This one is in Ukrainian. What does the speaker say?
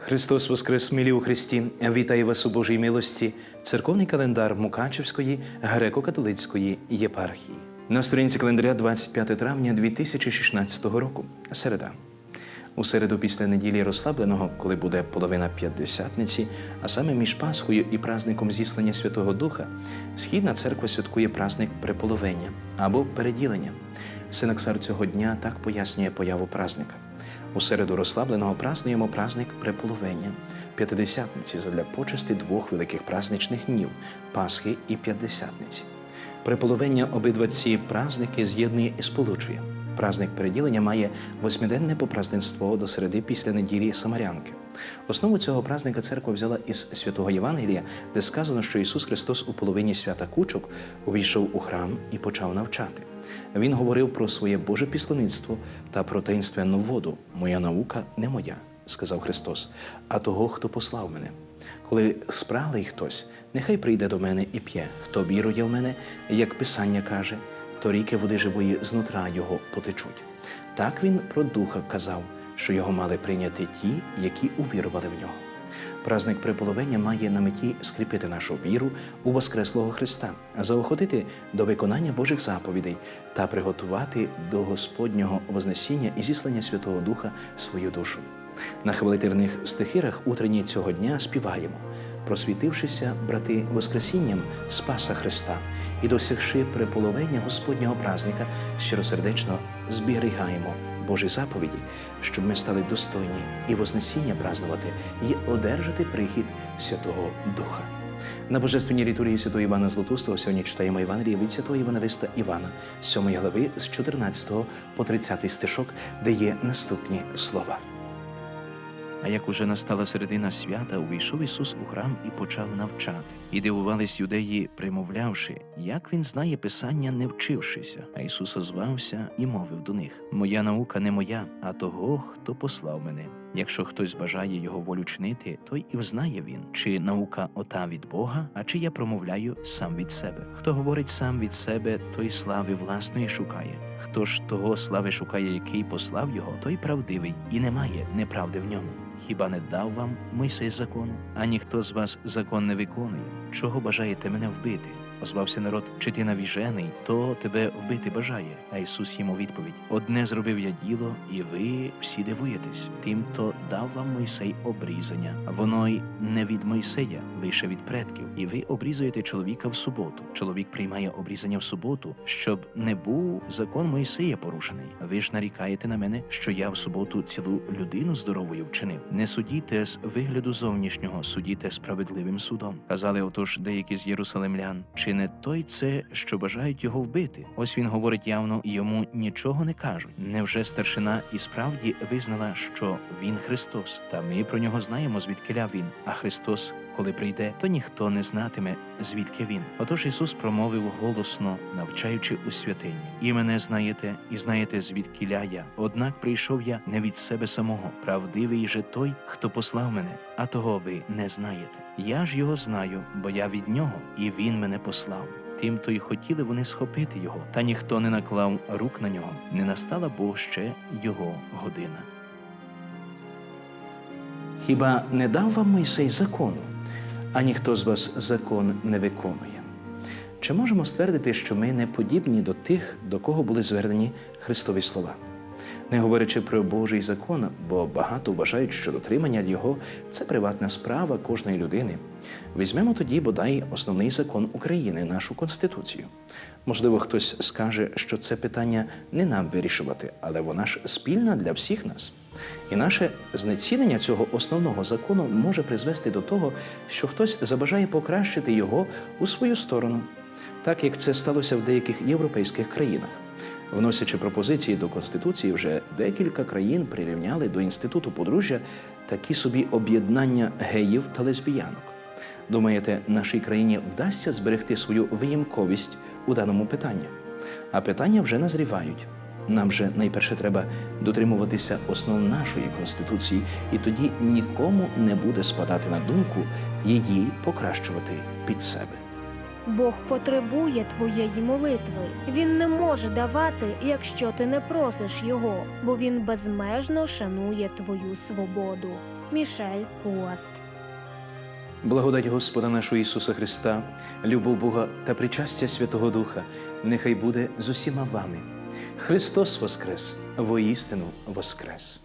Христос Воскрес, милі у Христі, вітаю вас у Божій милості, церковний календар Мукачевської греко-католицької єпархії. На сторінці календаря 25 травня 2016 року. Середа. У середу після неділі розслабленого, коли буде половина п'ятдесятниці, а саме між Пасхою і празником зіслання Святого Духа, Східна церква святкує празник преполовення або переділення. Синаксар цього дня так пояснює появу празника. У середу розслабленого празнуємо праздник преполовення, п'ятидесятниці задля почести двох великих празничних днів Пасхи і П'ятдесятниці. Преполовення обидва ці праздники з'єднує і сполучує. Праздник переділення має восьмиденне попразденство до середи після неділі Самарянки. Основу цього праздника церква взяла із святого Євангелія, де сказано, що Ісус Христос у половині свята кучок увійшов у храм і почав навчати. Він говорив про своє Боже післаництво та про таїнственну воду. Моя наука не моя, сказав Христос, а того, хто послав мене. Коли спралий хтось, нехай прийде до мене і п'є. Хто вірує в мене, як Писання каже, то ріки води живої знутра його потечуть. Так він про духа казав, що його мали прийняти ті, які увірували в нього. Праздник приполовення має на меті скріпити нашу віру у Воскреслого Христа, заохотити до виконання Божих заповідей та приготувати до Господнього Вознесіння і зіслання Святого Духа свою душу. На хвалитивних стихирах утренні цього дня співаємо, просвітившися, брати, Воскресінням Спаса Христа і досягши приполовення Господнього празника, щиросердечно зберігаємо Божі заповіді, щоб ми стали достойні і Вознесіння празнувати, і одержати прихід Святого Духа. На Божественній літургії Святого Івана Златустого сьогодні читаємо Євангеліє від Святого Євангелиста Івана, 7 глави з 14 по 30 стишок, де є наступні слова. А як уже настала середина свята, увійшов Ісус у храм і почав навчати. І дивувались юдеї, примовлявши, як він знає Писання, не вчившися. А Ісус озвався і мовив до них: Моя наука не моя, а того, хто послав мене. Якщо хтось бажає його волю чинити, той і взнає він, чи наука ота від Бога, а чи я промовляю сам від себе. Хто говорить сам від себе, той слави власної шукає. Хто ж того слави шукає, який послав його, той правдивий і немає неправди в ньому. Хіба не дав вам Мойсей закону? А ніхто з вас закон не виконує. Чого бажаєте мене вбити? Озвався народ, чи ти навіжений, то тебе вбити бажає. А Ісус йому відповідь: Одне зробив я діло, і ви всі дивуєтесь. Тим, то дав вам Мойсей обрізання. Воно й не від Мойсея, лише від предків. І ви обрізуєте чоловіка в суботу. Чоловік приймає обрізання в суботу, щоб не був закон Мойсея порушений. Ви ж нарікаєте на мене, що я в суботу цілу людину здоровою вчинив. Не судіте з вигляду зовнішнього, судіте справедливим судом. Казали отож деякі з єрусалимлян, чи не той це, що бажають його вбити? Ось він говорить явно йому нічого не кажуть. Невже старшина і справді визнала, що він Христос? Та ми про нього знаємо, звідкиля він. А Христос, коли прийде, то ніхто не знатиме, звідки він. Отож Ісус промовив голосно, навчаючи у святині. І мене знаєте, і знаєте, звідкиля я. Однак прийшов я не від себе самого. Правдивий же той, хто послав мене, а того ви не знаєте. Я ж його знаю, бо я від нього, і він мене послав. Тим то й хотіли вони схопити його, та ніхто не наклав рук на нього. Не настала бо ще його година. Хіба не дав вам Мойсей закону, а ніхто з вас закон не виконує? Чи можемо ствердити, що ми не подібні до тих, до кого були звернені Христові слова? Не говорячи про Божий закон, бо багато вважають, що дотримання його це приватна справа кожної людини. Візьмемо тоді бодай основний закон України, нашу Конституцію. Можливо, хтось скаже, що це питання не нам вирішувати, але вона ж спільна для всіх нас. І наше знецінення цього основного закону може призвести до того, що хтось забажає покращити його у свою сторону, так як це сталося в деяких європейських країнах. Вносячи пропозиції до Конституції, вже декілька країн прирівняли до інституту подружжя такі собі об'єднання геїв та лесбіянок. Думаєте, нашій країні вдасться зберегти свою виємковість у даному питанні? А питання вже назрівають. Нам же найперше треба дотримуватися основ нашої конституції, і тоді нікому не буде спадати на думку її покращувати під себе. Бог потребує твоєї молитви. Він не може давати, якщо ти не просиш його, бо він безмежно шанує твою свободу. Мішель Куаст. Благодать Господа нашого Ісуса Христа, любов Бога та причастя Святого Духа нехай буде з усіма вами. Христос Воскрес, воістину Воскрес!